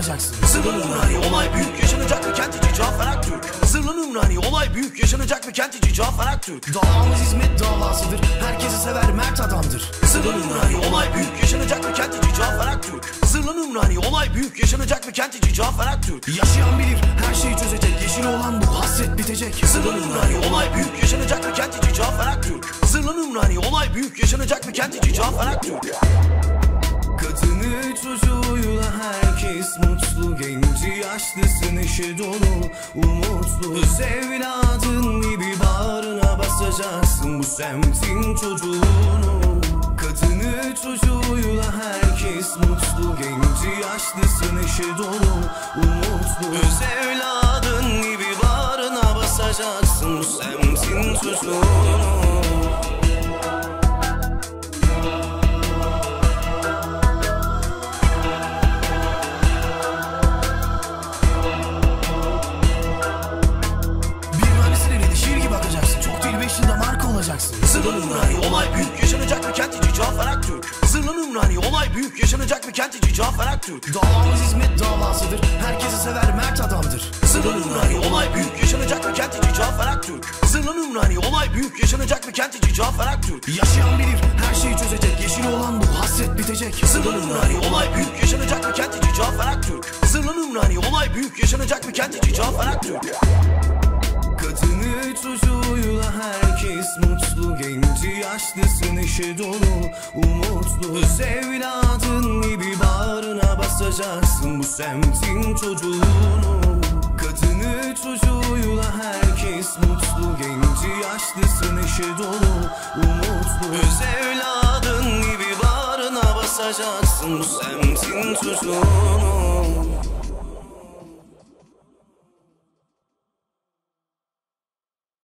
olacaksın. Zırhlı Ümraniye olay büyük yaşanacak mı kent içi Cafer Aktürk. Zırhlı Ümraniye olay büyük yaşanacak mı kent içi Cafer Aktürk. Davamız hizmet davasıdır. Herkesi sever Mert adamdır. Zırhlı Ümraniye olay büyük yaşanacak mı kent içi Cafer Aktürk. Zırhlı Ümraniye olay büyük yaşanacak mı kent içi Cafer Aktürk. Yaşayan bilir her şeyi çözecek. Yeşil olan bu hasret bitecek. Zırhlı Ümraniye olay büyük yaşanacak mı kent içi Cafer Aktürk. Zırhlı Ümraniye olay büyük yaşanacak mı kent içi Cafer Aktürk. Kadını çocuğuyla herkes mutlu. Genci yaşlısı neşe dolu umutlu. Öz evladın gibi bağrına basacaksın Bu semtin çocuğunu. Kadını çocuğuyla herkes mutlu. Genci yaşlısı neşe dolu umutlu. Öz evladın gibi bağrına basacaksın Bu semtin çocuğunu olacaksın Zırhlı Ümrani olay büyük. Yaşanacak bir kent içi Cafer Aktürk. Zırhlı Ümrani olay büyük. Yaşanacak bir kent içi Cafer Aktürk. Davamız hizmet davasıdır. Herkesi sever mert adamdır. Zırhlı Ümrani olay büyük. Yaşanacak bir kent içi Cafer Aktürk. Zırhlı Ümrani olay büyük. Yaşanacak bir kent içi Cafer Aktürk. Yaşayan bilir her şeyi çözecek. Yeşil olan bu hasret bitecek. Zırhlı Ümrani olay büyük. Yaşanacak bir kent içi Cafer Aktürk. Zırhlı Ümrani olay büyük. Yaşanacak bir kent içi Cafer Aktürk çocuğuyla herkes mutlu. Genci yaşlısı neşe dolu umutlu. Öz evladın gibi bağrına basacaksın Bu semtin çocuğunu. Kadını çocuğuyla herkes mutlu. Genci yaşlısı neşe dolu umutlu. Öz evladın gibi bağrına basacaksın Bu semtin çocuğunu